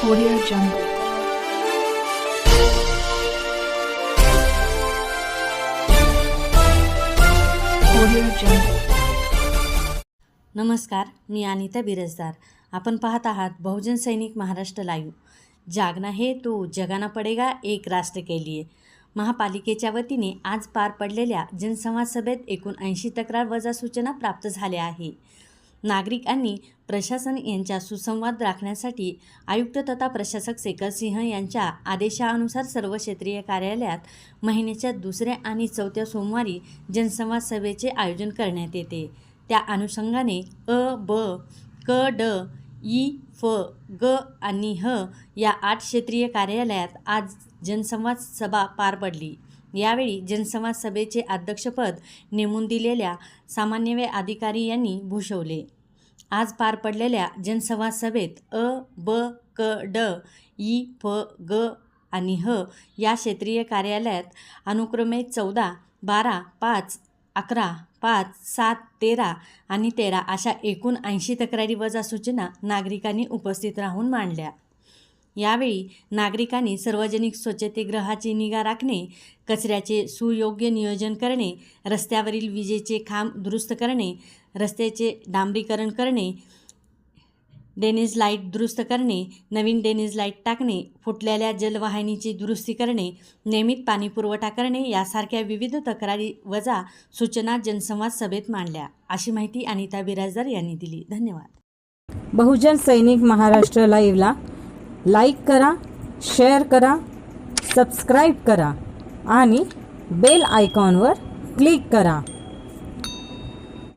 Audio Jungle. Audio Jungle. नमस्कार मी अनिता बिरजदार आपण पाहत आहात बहुजन सैनिक महाराष्ट्र लाईव्ह जागना हे तो जगाना पडेगा एक राष्ट्र के लिए महापालिकेच्या वतीने आज पार पडलेल्या जनसंवाद सभेत एकूण ऐंशी तक्रार वजा सूचना प्राप्त झाल्या आहे नागरिकांनी प्रशासन यांच्या सुसंवाद राखण्यासाठी आयुक्त तथा प्रशासक शेखर सिंह यांच्या आदेशानुसार सर्व क्षेत्रीय कार्यालयात महिन्याच्या दुसऱ्या आणि चौथ्या सोमवारी जनसंवाद सभेचे आयोजन करण्यात येते. त्या अनुषंगाने अ ब क ड ई फ ग आणि ह या आठ क्षेत्रीय कार्यालयात आज जनसंवाद सभा पार पडली. यावेळी जनसंवाद सभेचे अध्यक्षपद नेमून दिलेल्या सामान्य अधिकारी यांनी भूषवले. आज पार पडलेल्या जनसंवाद सभेत अ ब क ड ई फ ग आणि ह या क्षेत्रीय कार्यालयात अनुक्रमे चौदा बारा पाच अकरा पाच सात तेरा आणि तेरा अशा एकूण ऐंशी तक्रारी वजा सूचना नागरिकांनी उपस्थित राहून मांडल्या. यावेळी नागरिकांनी सार्वजनिक स्वच्छतेगृहाची निगा राखणे कचऱ्याचे सुयोग्य नियोजन करणे रस्त्यावरील विजेचे खांब दुरुस्त करणे रस्त्याचे डांबरीकरण करणे डेनिज लाइट दुरुस्त करणे नवीन डेनिज लाइट टाकणे फुटलेल्या जलवाहिनीची दुरुस्ती करणे नियमित पाणीपुरवठा करणे यासारख्या विविध तक्रारी वजा सूचना जनसंवाद सभेत मांडल्या. अशी माहिती अनिता बिराजदार यांनी दिली. धन्यवाद. बहुजन सैनिक महाराष्ट्र लाईव्हला लाईक करा शेअर करा सबस्क्राईब करा आणि बेल आयकॉनवर क्लिक करा.